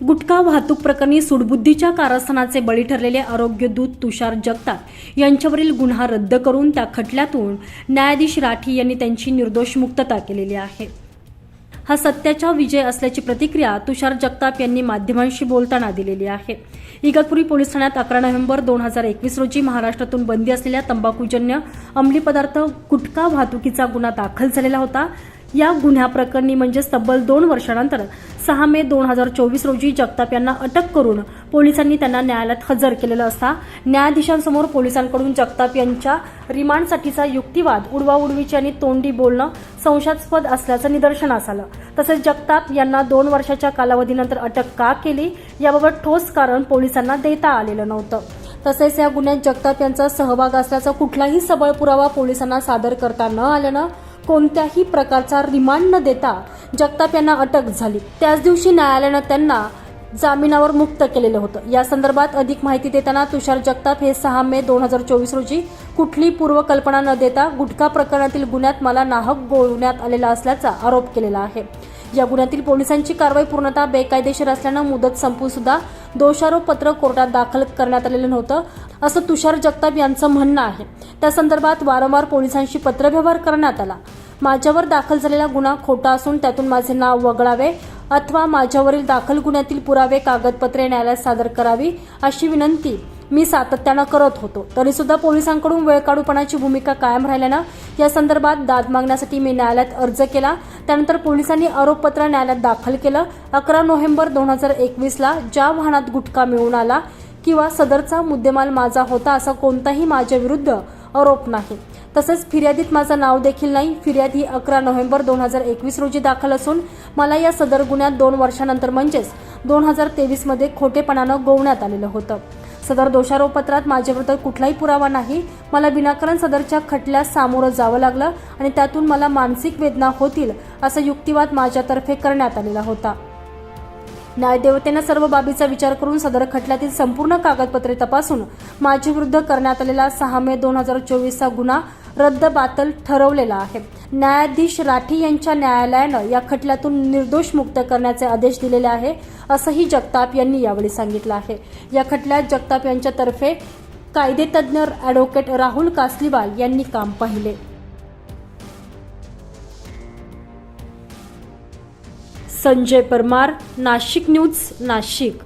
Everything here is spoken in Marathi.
गुटखा वाहतूक प्रकरणी सुडबुद्धीच्या कारस्थानाचे बळी ठरलेले आरोग्य दूत तुषार जगताप यांच्यावरील गुन्हा रद्द करून त्या खटल्यातून न्यायाधीश राठी यांनी त्यांची निर्दोष मुक्तता केलेली आहे. हा सत्याचा विजय असल्याची प्रतिक्रिया तुषार जगताप यांनी माध्यमांशी बोलताना दिलेली आहे. इगतपुरी पोलीस ठाण्यात अकरा नोव्हेंबर दोन हजार एकवीस रोजी महाराष्ट्रातून बंदी असलेल्या तंबाखूजन्य अंमली पदार्थ गुटखा वाहतुकीचा गुन्हा दाखल झालेला होता. या गुन्ह्याप्रकरणी म्हणजे तब्बल दोन वर्षानंतर सहा मे दोन हजार चोवीस रोजी जगताप यांना अटक करून पोलिसांनी त्यांना न्यायालयात हजर केलेलं असता न्यायाधीशांसमोर पोलिसांकडून जगताप यांच्या रिमांडसाठीचा युक्तिवाद उडवाउडवीची आणि तोंडी बोलणं संशयास्पद असल्याचं निदर्शनास आलं. तसेच जगताप यांना दोन वर्षाच्या कालावधीनंतर अटक का केली याबाबत ठोस कारण पोलिसांना देता आलेलं नव्हतं. तसेच या गुन्ह्यात जगताप यांचा सहभाग असल्याचा कुठलाही सबळ पुरावा पोलिसांना सादर करता न आल्यानं कोणत्याही प्रकारचा रिमांड न देता जगताप यांना अटक झाली. त्याच दिवशी न्यायालयानं त्यांना जामिनावर मुक्त केलेलं होतं. या संदर्भात अधिक माहिती देताना तुषार जगताप हे सहा मे दोन हजार चोवीस रोजी कुठली पूर्वकल्पना न देता गुटखा प्रकरणातील गुन्ह्यात मला नाहक गोळवण्यात आलेला असल्याचा आरोप केलेला आहे. या गुन्ह्यातील पोलिसांची कारवाई पूर्णतः बेकायदेशीर असल्यानं मुदत संपून सुद्धा दोषारोपपत्र कोर्टात दाखल करण्यात आलेलं नव्हतं असं तुषार जगताप यांचं म्हणणं आहे. त्या संदर्भात वारंवार पोलिसांशी पत्रव्यवहार करण्यात आला. माझ्यावर दाखल झालेला गुन्हा खोटा असून त्यातून माझे नाव वगळावे अथवा माझ्यावरील दाखल गुन्ह्यातील पुरावे कागदपत्रे न्यायालयात सादर करावी अशी विनंती मी सातत्यानं करत होतो. तरीसुद्धा पोलिसांकडून वेळकाढूपणाची भूमिका कायम राहिल्यानं या संदर्भात दाद मागण्यासाठी मी न्यायालयात अर्ज केला. त्यानंतर पोलिसांनी आरोपपत्र न्यायालयात दाखल केलं. अकरा नोव्हेंबर दोन हजार एकवीसला ज्या वाहनात गुटखा मिळून आला किंवा सदरचा मुद्देमाल माझा होता असा कोणताही माझ्या विरुद्ध आरोप नाही. तसंच फिर्यादीत माझं नाव देखील नाही. फिर्याद ही अकरा नोव्हेंबर दोन हजार एकवीस रोजी दाखल असून मला या सदर गुन्ह्यात दोन वर्षानंतर म्हणजेच दोन हजार तेवीसमध्ये खोटेपणानं गोवण्यात आलेलं होतं. सदर दोषारोपपत्रात माझ्याबद्दल कुठलाही पुरावा नाही. मला विनाकारण सदरच्या खटल्यास सामोरं जावं लागलं आणि त्यातून मला मानसिक वेदना होतील असा युक्तिवाद माझ्यातर्फे करण्यात आलेला होता. न्यायदेवतेनं सर्व बाबीचा विचार करून सदर खटल्यातील संपूर्ण कागदपत्रे तपासून माझ्याविरुद्ध करण्यात आलेला सहा मे दोन हजार चोवीसचा गुन्हा रद्द बातल ठरवलेला आहे. न्यायाधीश राठी यांच्या न्यायालयानं या खटल्यातून निर्दोष मुक्त करण्याचे आदेश दिलेले आहे असंही जगताप यांनी यावेळी सांगितलं आहे. या खटल्यात जगताप यांच्यातर्फे कायदेतज्ञ ॲडव्होकेट राहुल कासलीवाल यांनी काम पाहिले. संजय परमार नाशिक न्यूज नाशिक.